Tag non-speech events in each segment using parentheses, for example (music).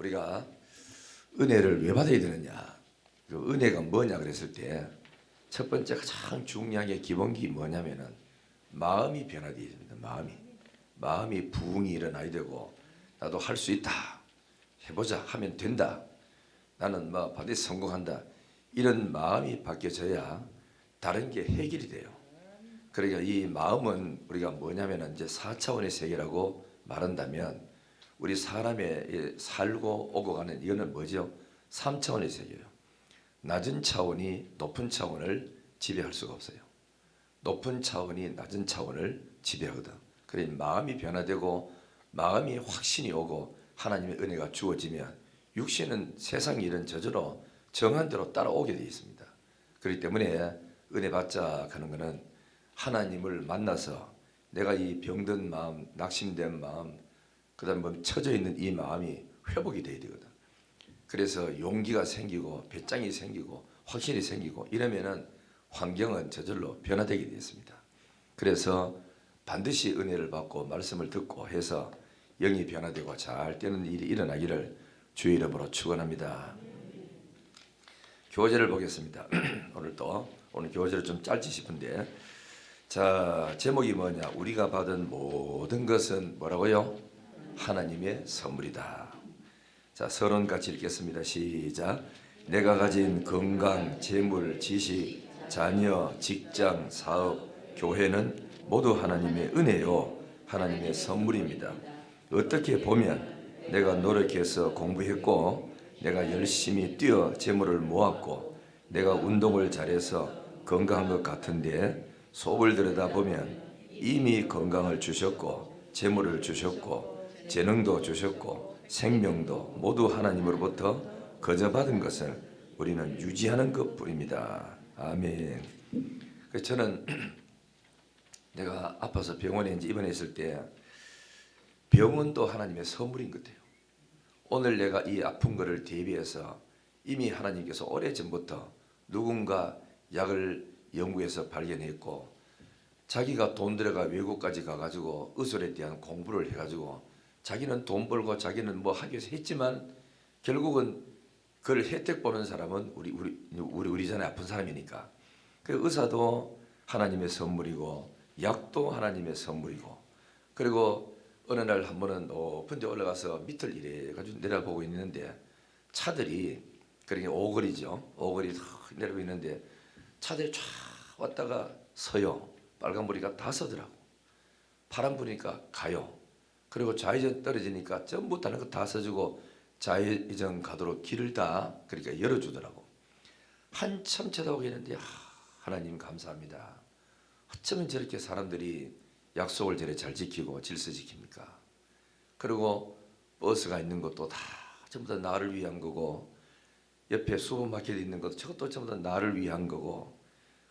우리가 은혜를 왜 받아야 되느냐? 그 은혜가 뭐냐 그랬을 때 첫 번째 가장 중요한 게 기본기 뭐냐면은 마음이 변화되어야 됩니다. 마음이 마음이 부흥이 일어나야 되고 나도 할 수 있다. 해보자 하면 된다. 나는 뭐 반드시 성공한다. 이런 마음이 바뀌어져야 다른 게 해결이 돼요. 그러니까 이 마음은 우리가 뭐냐면은 이제 4차원의 세계라고 말한다면 우리 사람의 이 살고 오고 가는 이거는 뭐죠? 3차원의 세계예요. 낮은 차원이 높은 차원을 지배할 수가 없어요. 높은 차원이 낮은 차원을 지배하거든. 그래 마음이 변화되고 마음이 확신이 오고 하나님의 은혜가 주어지면 육신은 세상 일은 저절로 정한 대로 따라오게 되어 있습니다. 그렇기 때문에 은혜 받자 하는 것은 하나님을 만나서 내가 이 병든 마음, 낙심된 마음, 그다음 멈춰져 있는 이 마음이 회복이 돼야 되거든. 그래서 용기가 생기고 배짱이 생기고 확신이 생기고 이러면은 환경은 저절로 변화되게 되어 있습니다. 그래서 반드시 은혜를 받고 말씀을 듣고 해서 영이 변화되고 잘 되는 일이 일어나기를 주의 이름으로 축원합니다. 교재를 보겠습니다. (clears throat) 오늘 또 오늘 교재를 좀 짧지 싶은데 자 제목이 뭐냐? 우리가 받은 모든 것은 뭐라고요? 하나님의 선물이다. 자 서론 같이 읽겠습니다. 시작. 내가 가진 건강, 재물, 지식, 자녀, 직장, 사업, 교회는 모두 하나님의 은혜요, 하나님의 선물입니다. 어떻게 보면 내가 노력해서 공부했고, 내가 열심히 뛰어 재물을 모았고, 내가 운동을 잘해서 건강한 것 같은데 속을 들여다 보면 이미 건강을 주셨고, 재물을 주셨고, 재능도 주셨고, 생명도 모두 하나님으로부터 거저 받은 것을 우리는 유지하는 것뿐입니다. 아멘. 그 저는 (clears throat) 내가 아파서 병원에 이제 입원했을 때 병원도 하나님의 선물인 것 같아요. 오늘 내가 이 아픈 거를 대비해서 이미 하나님께서 오래 전부터 누군가 약을 연구해서 발견했고 자기가 돈 들여가 외국까지 가가지고 의술에 대한 공부를 해가지고 자기는 돈 벌고 자기는 뭐 하기 위해서 했지만 결국은 그걸 혜택 보는 사람은 우리 우리 우리 우리 전에 아픈 사람이니까. 그 의사도 하나님의 선물이고 약도 하나님의 선물이고. 그리고 어느 날 한 번은 높은 데 올라가서 밑을 이래 가지고 내려보고 있는데 차들이 그러니까 오거리죠. 오거리 탁 내려오고 있는데 차들이 쫙 왔다가 서요. 빨간 불이가 다 서더라고. 파란 불이니까 가요 그리고 좌회전 떨어지니까 전부 다른 거다 서주고 좌회전 가도록 길을 다 그러니까 열어주더라고. 한참 쳐다보고 있는데 아, 하나님 감사합니다. 어쩌면 저렇게 사람들이 약속을 저래 잘 지키고 질서 지킵니까? 그리고 버스가 있는 것도 다 전부 다 나를 위한 거고 옆에 슈퍼마켓 있는 것도 저것도 전부 다 나를 위한 거고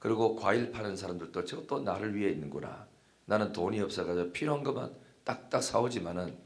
그리고 과일 파는 사람들도 저것도 나를 위해 있는구나. 나는 돈이 없어가지고 필요한 것만 딱딱 사오지만은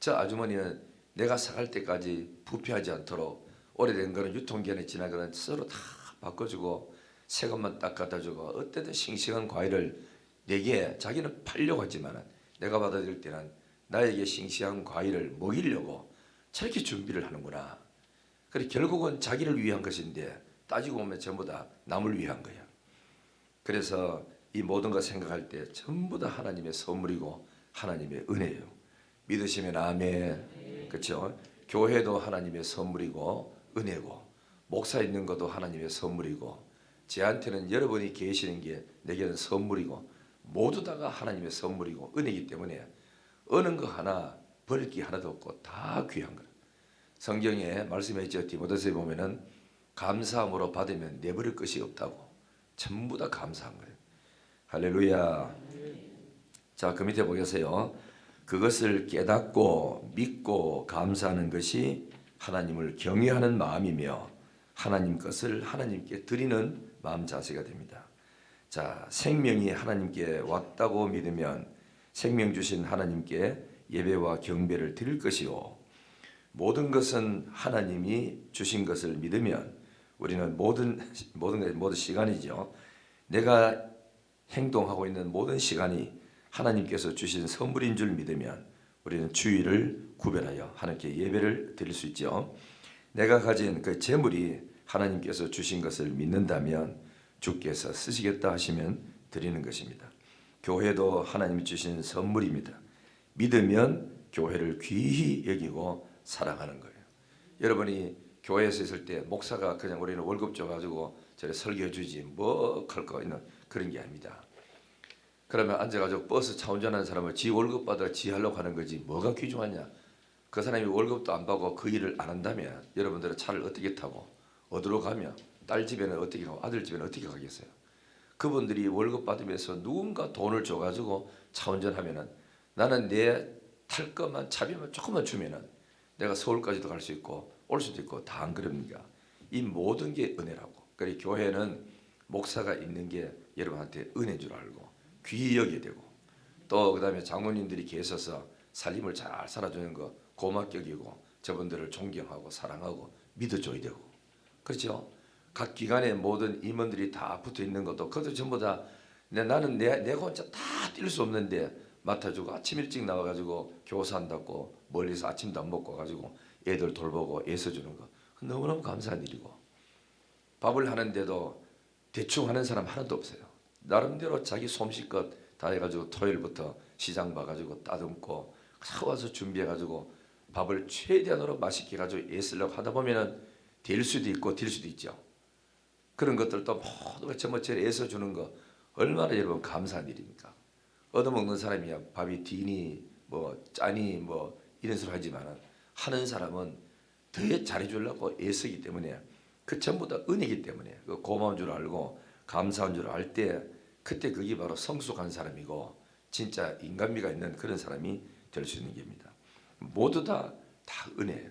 저 아주머니는 내가 사갈 때까지 부패하지 않도록 오래된 거는 유통기한이 지나거는 서로 다 바꿔주고 새 것만 딱 갖다 주고 어때든 싱싱한 과일을 내게 자기는 팔려고 하지만은 내가 받아들일 때는 나에게 싱싱한 과일을 먹이려고 저렇게 준비를 하는구나. 그래 결국은 자기를 위한 것인데 따지고 보면 전부 다 남을 위한 거야. 그래서 이 모든 거 생각할 때 전부 다 하나님의 선물이고 하나님의 은혜예요. 믿으시면 아멘. 그렇죠? 교회도 하나님의 선물이고 은혜고 목사 있는 것도 하나님의 선물이고 제한테는 여러분이 계시는 게 내게는 선물이고 모두 다가 하나님의 선물이고 은혜이기 때문에 어느 거 하나 버릴 게 하나도 없고 다 귀한 거예요. 성경에 말씀해 있죠. 디모데서에 보면은 감사함으로 받으면 내버릴 것이 없다고. 전부 다 감사한 거예요. 할렐루야. 자, 그 밑에 보겠어요. 그것을 깨닫고 믿고 감사하는 것이 하나님을 경외하는 마음이며 하나님 것을 하나님께 드리는 마음 자세가 됩니다. 자, 생명이 하나님께 왔다고 믿으면 생명 주신 하나님께 예배와 경배를 드릴 것이요. 모든 것은 하나님이 주신 것을 믿으면 우리는 모든 모든 것 모든 시간이죠. 내가 행동하고 있는 모든 시간이 하나님께서 주신 선물인 줄 믿으면 우리는 주의를 구별하여 하나님께 예배를 드릴 수 있죠. 내가 가진 그 재물이 하나님께서 주신 것을 믿는다면 주께서 쓰시겠다 하시면 드리는 것입니다. 교회도 하나님이 주신 선물입니다. 믿으면 교회를 귀히 여기고 사랑하는 거예요. 여러분이 교회에서 있을 때 목사가 그냥 우리는 월급 줘가지고 저래 설교해 주지 뭐 할 거 있는 그런 게 아닙니다. 그러면 앉아가지고 버스 차 운전하는 사람을 지 월급 받아 지 하려고 하는 거지 뭐가 귀중하냐? 그 사람이 월급도 안 받고 그 일을 안 한다면 여러분들은 차를 어떻게 타고 어디로 가며 딸 집에는 어떻게 가고 아들 집에는 어떻게 가겠어요? 그분들이 월급 받으면서 누군가 돈을 줘가지고 차 운전하면은 나는 내 탈 것만 차비만 조금만 주면은 내가 서울까지도 갈 수 있고 올 수도 있고 다 안 그럽니까? 이 모든 게 은혜라고. 그래 교회는 목사가 있는 게 여러분한테 은혜인 줄 알고 귀히 여겨야 되고 또 그다음에 장로님들이 계셔서 살림을 잘 살아주는 거 고맙게 여기고 저분들을 존경하고 사랑하고 믿어줘야 되고 그렇죠? 각 기관의 모든 임원들이 다 붙어 있는 것도 그것도 전부 다 내- 나는 내, 내가 혼자 다 뛸 수 없는데 맡아주고 아침 일찍 나와가지고 교사한다고 멀리서 아침도 안 먹고 가지고 애들 돌보고 애써주는 거 너무너무 감사한 일이고 밥을 하는데도 대충 하는 사람 하나도 없어요. 나름대로 자기 솜씨껏 다 해가지고 토요일부터 시장 봐가지고 따듬고 사와서 준비해가지고 밥을 최대한으로 맛있게 가지고 애쓰려고 하다 보면은 될 수도 있고 될 수도 있죠. 그런 것들도 모두 가 전부처럼 애써 주는 거 얼마나 여러분 감사한 일입니까? 얻어먹는 사람이야 밥이 디니 뭐 짜니 뭐 이런 소리 하지만 하는 사람은 더 잘해주려고 애쓰기 때문에 그 전부 다 은혜이기 때문에 그 고마운 줄 알고 감사한 줄 알 때 그때 그게 바로 성숙한 사람이고 진짜 인간미가 있는 그런 사람이 될 수 있는 겁니다. 모두 다 다 은혜예요.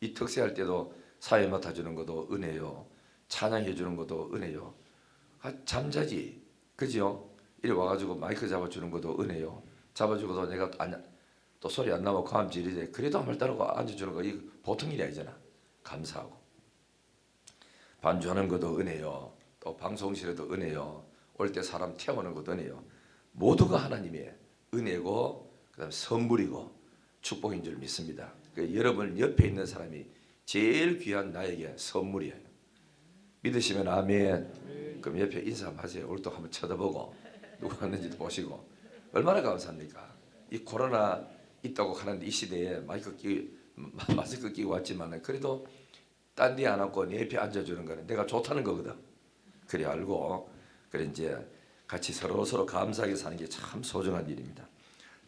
이 특세할 때도 사회 맡아주는 것도 은혜요. 찬양해 주는 것도 은혜요. 아, 잠자지 그죠? 이리 와가지고 마이크 잡아주는 것도 은혜요. 잡아주고도 내가 안, 또 소리 안 나면 고함 지르지. 그래도 한말 따르고 앉아주는 거 이 보통 일이 아니잖아. 감사하고 반주하는 것도 은혜요. 또 방송실에도 은혜요. 올 때 사람 태우는 은혜요. 모두가 하나님의 은혜고 그다음 선물이고 축복인 줄 믿습니다. 그 여러분 옆에 있는 사람이 제일 귀한 나에게 선물이에요. 믿으시면 아멘. 그럼 옆에 인사 하세요. 오늘도 한번 쳐다보고 누가 왔는지도 보시고 얼마나 감사합니까? 이 코로나 있다고 하는데 이 시대에 마이크 끼 마스크 끼고 왔지만 그래도 딴 데안 앉고 내 옆에 앉아주는 거는 내가 좋다는 거거든. 그래 알고 그래 이제 같이 서로 서로 감사하게 사는 게 참 소중한 일입니다.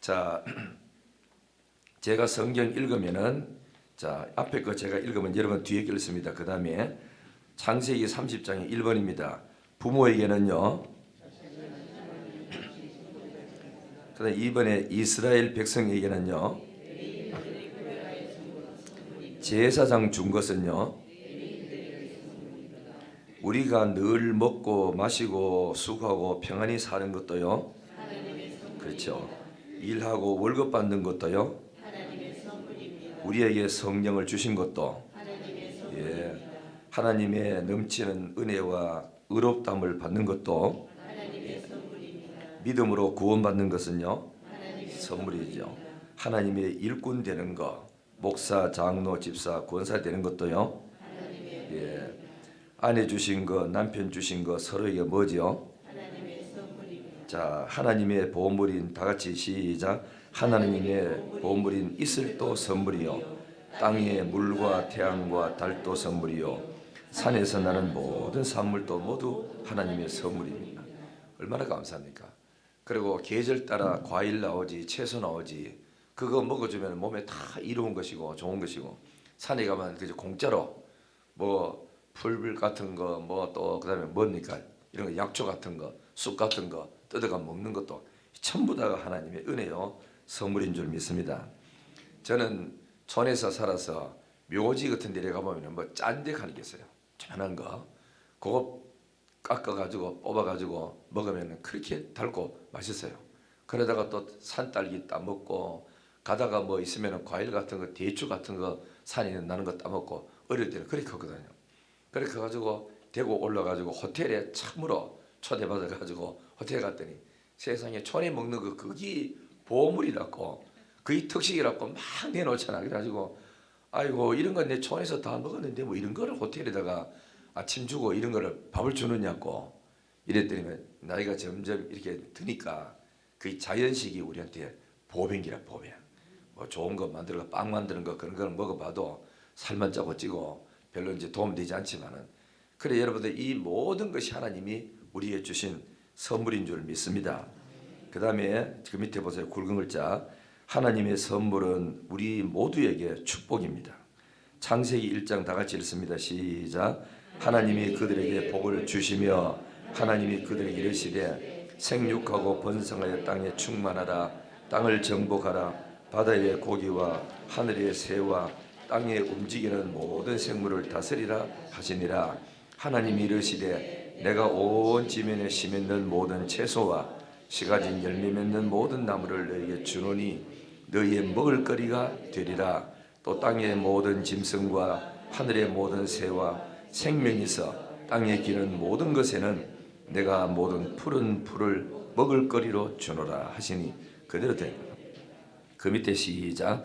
자, (clears throat) 제가 성경 읽으면은 자 앞에 거 제가 읽으면 여러분 뒤에 읽습니다. 그 다음에 창세기 30장의 1번입니다. 부모에게는요. (clears throat) 그다음 2번에 이스라엘 백성에게는요. 제사장 준 것은요. 우리가 늘 먹고 마시고 수고하고 평안히 사는 것도요. 그렇죠. 일하고 월급 받는 것도요. 우리에게 성령을 주신 것도 예. 하나님의 넘치는 은혜와 의롭담을 받는 것도 믿음으로 구원받는 것은요 선물이죠. 하나님의 일꾼 되는 것, 목사, 장로, 집사, 권사 되는 것도요. 예. 아내 주신 것, 남편 주신 것 서로에게 뭐지요? 자, 하나님의 보물인 다 같이 시작. 하나님의 보물인 이슬도 선물이요. 땅의 물과 태양과 달도 선물이요. 산에서 나는 모든 산물도 모두 하나님의 선물입니다. 얼마나 감사합니까? 그리고 계절 따라 과일 나오지, 채소 나오지. 그거 먹어주면 몸에 다 이로운 것이고 좋은 것이고 산에 가면 그저 공짜로 뭐 풀 같은 거 뭐 또 그다음에 뭡니까 이런 거 약초 같은 거 쑥 같은 거 뜯어가 먹는 것도 전부 다가 하나님의 은혜요 선물인 줄 믿습니다. 저는 촌에서 살아서 묘지 같은 데를 가보면 뭐 짠데 가는 게 있어요. 조그만한 거 그거 깎아가지고 뽑아가지고 먹으면 그렇게 달고 맛있어요. 그러다가 또 산딸기 따먹고 가다가 뭐 있으면 과일 같은 거 대추 같은 거 산에 나는 거 따먹고 어릴 때는 그렇게 컸거든요. 그렇게 가지고 대구 올라가지고 호텔에 참으로 초대받아가지고 호텔 갔더니 세상에 촌에 먹는 거 그게 보물이라고 그게 특식이라고 막 내놓잖아. 그래가지고 아이고 이런 건 내 촌에서 다 먹었는데 뭐 이런 거를 호텔에다가 아침 주고 이런 거를 밥을 주느냐고 이랬더니 나이가 점점 이렇게 드니까 그 자연식이 우리한테 보병기라 보병. 뭐 좋은 거 만들어 빵 만드는 거 그런 걸 먹어봐도 살만 쪄고 찌고 별로 이제 도움되지 않지만은 그래 여러분들 이 모든 것이 하나님이 우리에게 주신 선물인 줄 믿습니다. 그 다음에 그 밑에 보세요 굵은 글자 하나님의 선물은 우리 모두에게 축복입니다. 창세기 1장 다 같이 읽습니다. 시작. 하나님이 그들에게 복을 주시며 하나님이 그들에게 이르시되 생육하고 번성하여 땅에 충만하라 땅을 정복하라 바다의 고기와 하늘의 새와 땅에 움직이는 모든 생물을 다스리라 하시니라. 하나님이 이르시되 내가 온 지면에 심있는 모든 채소와 시가진 열매 맺는 모든 나무를 너에게 주노니 너희의 먹을거리가 되리라. 또 땅의 모든 짐승과 하늘의 모든 새와 생명이 있어 땅에 기는 모든 것에는 내가 모든 푸른 풀을 먹을거리로 주노라 하시니 그대로 되. 그 밑에 시작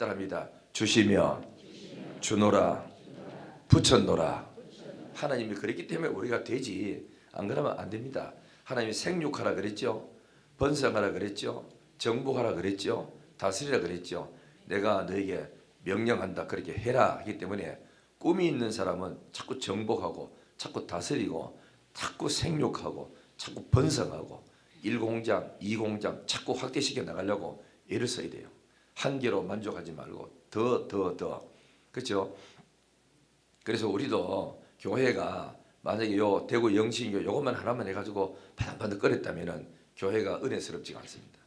따라합니다. 주시며 주노라 붙여노라. 하나님이 그랬기 때문에 우리가 되지. 안 그러면 안 됩니다. 하나님이 생육하라 그랬죠? 번성하라 그랬죠? 정복하라 그랬죠? 다스리라 그랬죠? 내가 너에게 명령한다. 그렇게 해라 하기 때문에 꿈이 있는 사람은 자꾸 정복하고 자꾸 다스리고 자꾸 생육하고 자꾸 번성하고 1공장, 2공장 자꾸 확대시켜 나가려고 애를 써야 돼요. 한 개로 만족하지 말고 더, 더, 더. 그렇죠? 그래서 우리도 교회가 만약에 요 대구 영신교 요것만 하나만 해가지고 바닥바닥 끓였다면은 교회가 은혜스럽지가 않습니다.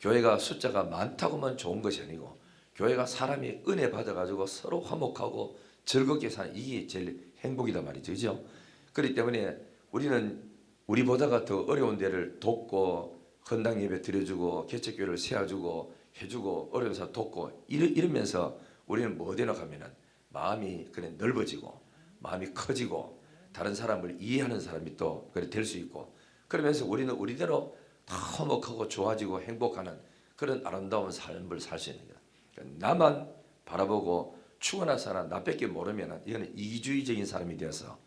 교회가 숫자가 많다고만 좋은 것이 아니고 교회가 사람이 은혜 받아가지고 서로 화목하고 즐겁게 사는 이게 제일 행복이다 말이죠, 그죠? 그렇기 때문에 우리는 우리보다가 더 어려운 데를 돕고 헌당 예배 드려주고 개척교회를 세워주고 해주고 어려운 사람 돕고 이러, 이러면서 우리는 뭐 되나 하면은 마음이 그래 넓어지고 마음이 커지고 다른 사람을 이해하는 사람이 또 그래 될 수 있고 그러면서 우리는 우리대로 더 화목하고 좋아지고 행복하는 그런 아름다운 삶을 살 수 있는 거야. 그러니까 나만 바라보고 추원한 사람 나밖에 모르면 이거는 이기주의적인 사람이 되어서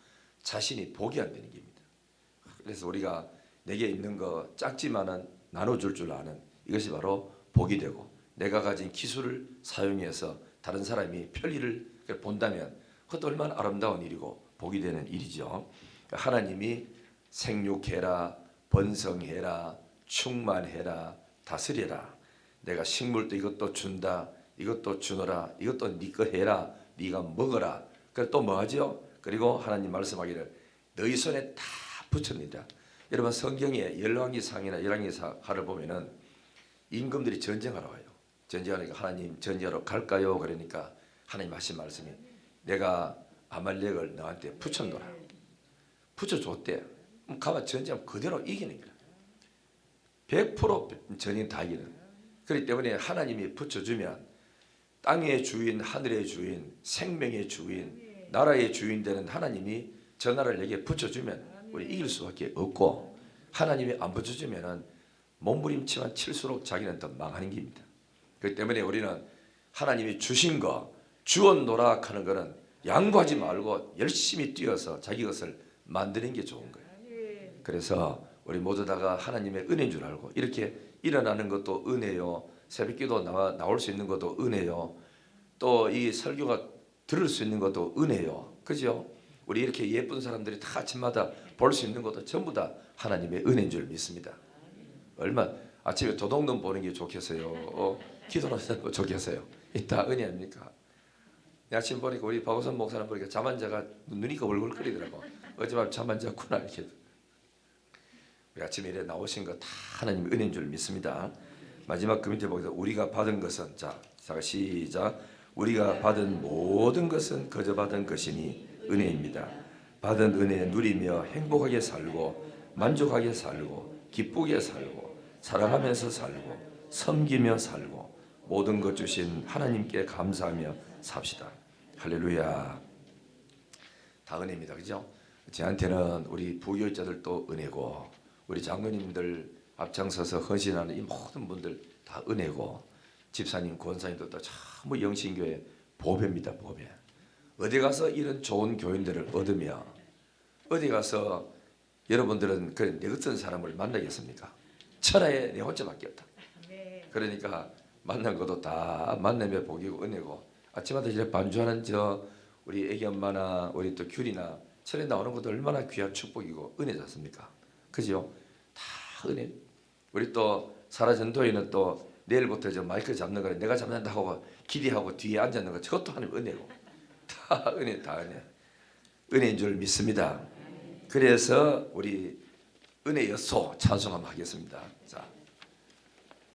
자신이 복이 안 되는 겁니다. 그래서 우리가 내게 있는 거 작지만은 나눠줄 줄 아는 이것이 바로 복이 되고 내가 가진 기술을 사용해서 다른 사람이 편리를 본다면 그것도 얼마나 아름다운 일이고 복이 되는 일이죠. 하나님이 생육해라, 번성해라, 충만해라, 다스려라. 내가 식물도 이것도 준다, 이것도 주노라, 이것도 네거 해라, 네가 먹어라. 그래 또 뭐하죠? 그리고 하나님 말씀하기를 너희 손에 다 붙였느니라. 여러분 성경에 열왕기상이나 열왕기사를 보면은 임금들이 전쟁하러 와요. 전쟁하니까 하나님 전쟁하러 갈까요? 그러니까 하나님 하신 말씀이 내가 아말렉을 너한테 붙였노라. 붙여줬대. 가만 전쟁하면 그대로 이기는 거야. 100% 전쟁 다 이기는. 그렇기 때문에 하나님이 붙여주면 땅의 주인, 하늘의 주인, 생명의 주인, 나라의 주인 되는 하나님이 저 나라를 내게 붙여주면 우리 이길 수밖에 없고 하나님이 안 붙여주면은 몸부림치만 칠수록 자기는 더 망하는 겁니다. 그렇기 때문에 우리는 하나님이 주신 거 주었노라 하는 거는 양보하지 말고 열심히 뛰어서 자기 것을 만드는 게 좋은 거예요. 그래서 우리 모두 다가 하나님의 은혜인 줄 알고 이렇게 일어나는 것도 은혜요. 새벽기도 나와 나올 수 있는 것도 은혜요. 또 이 설교가 들을 수 있는 것도 은혜요. 그죠? 우리 이렇게 예쁜 사람들이 다 아침마다 볼 수 있는 것도 전부 다 하나님의 은혜인 줄 믿습니다. 얼마 아침에 도둑놈 보는 게 좋겠어요. 어, 기도하는 거 좋겠어요. 이다 은혜 아닙니까? 아침 보니까 우리 박호선 목사님 보니까 잠안 자가 눈이 거울거리더라고. 어젯밤 잠안 잤구나 이렇게. 우리 아침에 이래 나오신 거 다 하나님 은혜인 줄 믿습니다. 마지막 그 밑에 보기서 우리가 받은 것은 자, 자 시작. 우리가 받은 모든 것은 거저 받은 것이니 은혜입니다. 받은 은혜 누리며 행복하게 살고 만족하게 살고 기쁘게 살고 사랑하면서 살고 섬기며 살고 모든 것 주신 하나님께 감사하며 삽시다. 할렐루야. 다 은혜입니다. 그죠? 저한테는 우리 부교육자들도 은혜고 우리 장로님들 앞장서서 헌신하는 이 모든 분들 다 은혜고 집사님, 권사님들도 전부 영신교회 보배입니다. 보배. 어디 가서 이런 좋은 교인들을 얻으며 어디 가서 여러분들은 그내 같은 사람을 만나겠습니까? 천하에 내 혼자밖에 없다. 그러니까 만난 것도 다 만남의 복이고 은혜고 아침마다 이제 반주하는 저 우리 애기 엄마나 우리 또 귤이나 철에 나오는 것도 얼마나 귀한 축복이고 은혜지 않습니까? 그죠? 다 은혜. 우리 또 사라 전도회는 또 내일부터 저 마이크 잡는 거를 내가 잡는다 하고 기대하고 뒤에 앉았는 거 저것도 하나님 은혜고 다 은혜 다 은혜 은혜인 줄 믿습니다. 그래서 우리 은혜 여소 찬송 한번 하겠습니다. 자.